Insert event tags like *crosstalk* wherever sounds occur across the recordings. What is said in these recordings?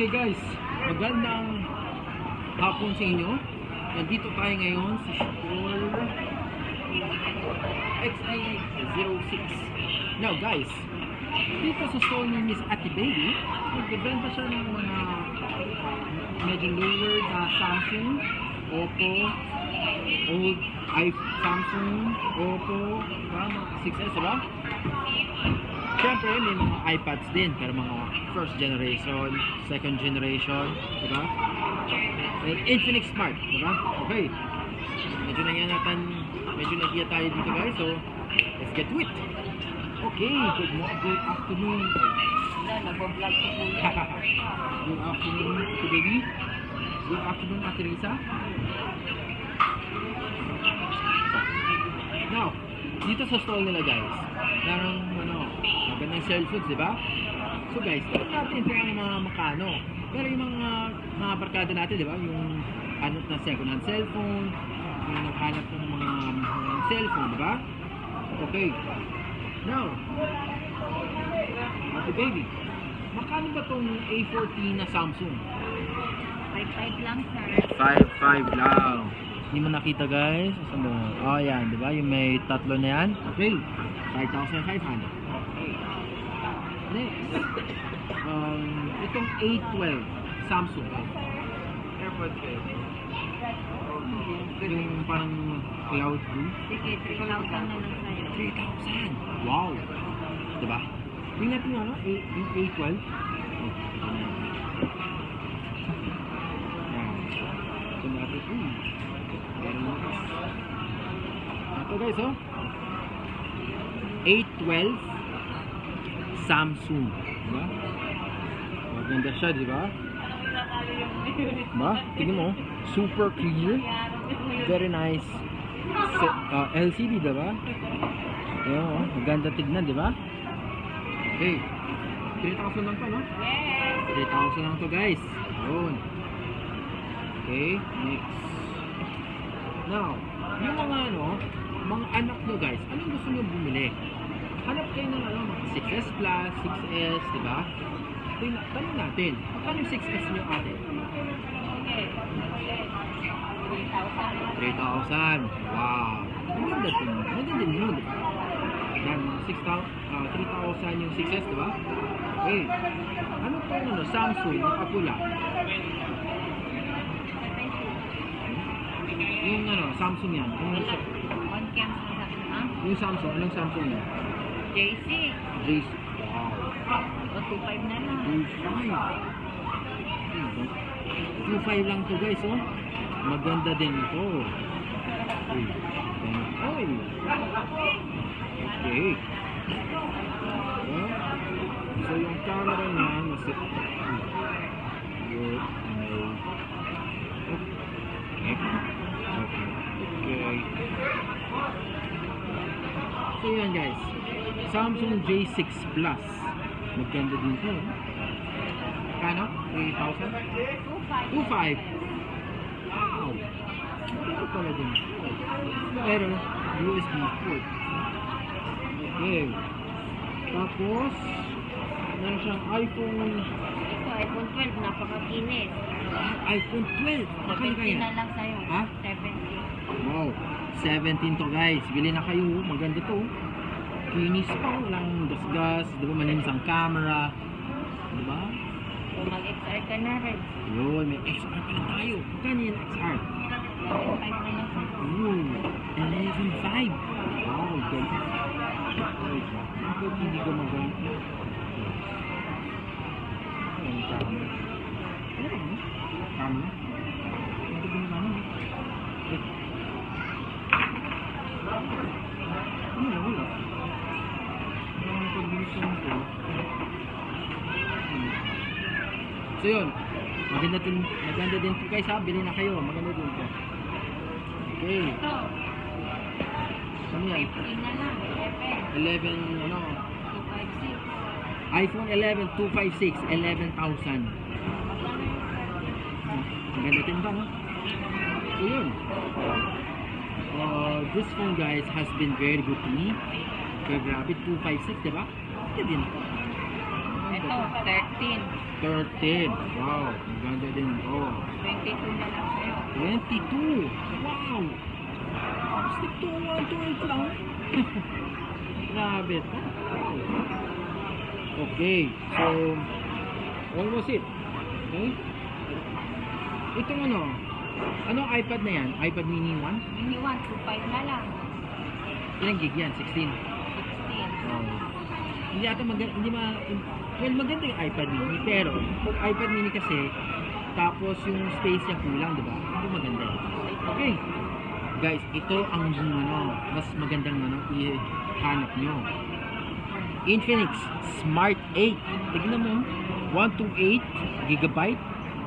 Okay guys, magandang hapon sa inyo. Nandito tayo ngayon sa School XA06. Now guys, dito sa store ni Miss Ate Baby, nagbebenta siya ng mga medyo lower na Samsung, Oppo, old Samsung, Oppo, diba? mga 6S, diba? Siyempre, may mga iPads din, pero mga first generation, second generation, di ba? And Infinix Smart, di ba? Okay. Medyo na natin, medyo nagiya tayo dito guys, so let's get to it. Okay, good morning, good afternoon. Nag-vlog ko good afternoon, Ate Baby. Good afternoon, Ate Risa. Now, dito sa stall nila guys, meron ano, magandang cellphones, di ba? So guys, tignan natin kung ano mga makano. Pero yung mga mga barkada natin, di ba? Yung hanap na second hand cellphone, yung naghanap ng mga mga cellphone, di ba? Okay. Now, Ate Baby, makano ba tong A14 na Samsung? 5-5 lang, sir. 5-5 lang. Hindi mo nakita guys. Saan ba? Oh, yan. Di ba? Yung may tatlo na yan. Okay. 5,500. Okay. Next. Um, itong A12 Samsung. AirPods kayo. Yung parang cloud blue. Sige, 3,000 na lang sa'yo. 3,000. Wow. Di ba? Tingnan natin yung ano, A, yung A12. Yan. Ito natin. Uy. Ito guys, oh. A12 Samsung. Diba? Maganda siya, di ba? Ba? Tingnan mo. Super clear. Very nice. Se- uh, LCD, diba? Ayan, oh. Maganda tignan, di ba? Okay. 3,000 lang to, no? Yes! 3,000 lang to, guys. Yun. Okay, next. Now, yung mga ano, mga anak nyo, guys, anong gusto nyo bumili? Hanap kayo ng ano, mga 6S Plus, 6S, di ba? Tanong natin, magkano yung 6S nyo ate? Okay. 3,000. 3,000. Wow. Maganda ito. Maganda din yun. Yan, mga 6,000, ah, 3,000 yung 6S, di ba? Okay. Ano yung ano, Samsung, nakapula? Yung ano, Samsung yan. Yung, On cam sa sabi, ha? yung Samsung, anong Samsung yan? JC. Jace. Wow. O, 2,500 na lang. 2.5. 2.5 lang to guys, oh. Maganda din ito. Uy. Oy. Okay. So yung camera niya, nasa... No. Okay. Okay. So yan guys. Samsung J6 Plus. Maganda din to. Kano? 3,000? 2,500. 2.5. Wow! Ito pala din. Pero, USB port. Okay. Tapos, meron siyang iPhone, Ito, iPhone 12, napakakinis. iPhone 12. Makano 70 kaya? na lang sa'yo. Ha? 70. Wow. 17 to guys. Bili na kayo. Maganda to. Kinis pa. Walang gasgas. Diba malinis ang camera. Diba? O, mag-XR ka na rin. Yun. May XR pa tayo. Magkano yung XR? 5 na lang sa'yo. Ooh, 11.5. Wow, ganda. Bakit hindi ko maganda? Ayan, camera. Ano ba? Camera? So yun, maganda din, maganda din to guys ha, bili na kayo, maganda din to. Okay. Ito, Ano yan? 15 na lang. 11. 11, ano? 256. iPhone 11, 256, 11,000. Ang ganda din ba, no? So, yun. Uh, this phone, guys, has been very good to me. Kaya grabe, 256, di ba? Ito din. Ito, 13. 13. Wow, maganda din ito. 22 na lang sa'yo. 22. Wow. Stick to 1 to 8 lang. *laughs* Grabe. Okay, so almost it. Okay? Itong ano, anong iPad na yan? iPad mini 1? Mini 1, 2.5 na lang. Ilang gig yan? 16? 16. Oh. Hindi ata maganda, hindi ma, well maganda yung iPad mini, pero pag iPad mini kasi, tapos yung space niya kulang, di ba? Hindi maganda. Okay. Guys, ito ang ano, mas magandang ano, ihanap nyo. Infinix Smart 8. Tignan mo, 128 gigabyte,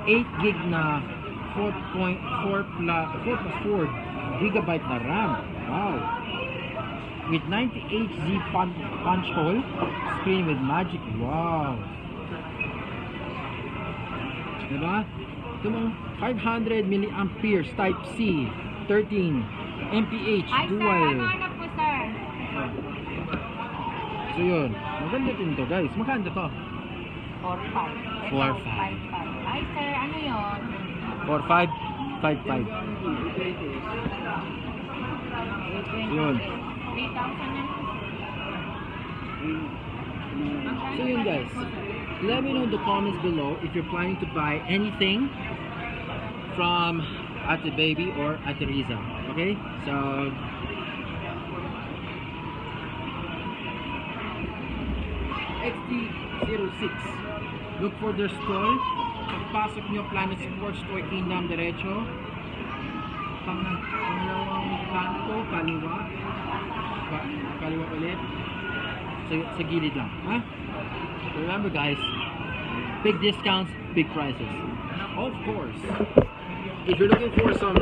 8 gig na 4.4 plus 4 plus 4 gigabyte na RAM. Wow with 98Z punch, punch hole screen with magic wow diba ito mo 500 milliamperes type C 13 mph Ay, sir, dual ano hanap po, sir? so yun maganda din to guys magkano to 4.5. 4.5. Ay, sir, ano yun? 45 55 Yun. 3,000 na lang. So yun guys, let me know in the comments below if you're planning to buy anything from Ate Baby or Ate Riza. Okay? So XT06 Look for their store. Pagpasok nyo Planet Sports Toy Kingdom Derecho. Pang pangalawang kanto, kaliwa. Ka- kaliwa ulit sa, sa gilid lang. Ha? Remember guys, big discounts, big prices. Of course, if you're looking for some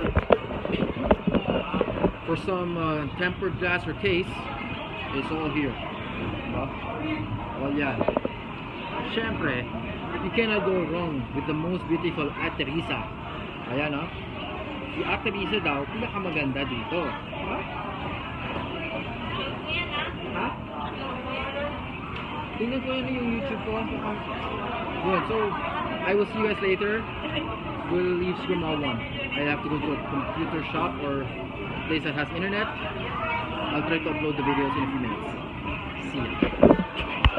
for some uh, tempered glass or case, it's all here. Diba? Well, yeah. Siyempre, you cannot go wrong with the most beautiful Ate Risa. Ayan, no? Si Ate Risa daw, pinakamaganda dito. Ha? Ko yun yung YouTube ko. Yun, so, I will see you guys later. We'll leave Scrimal 1. I have to go to a computer shop or place that has internet. I'll try to upload the videos in a few minutes. See ya.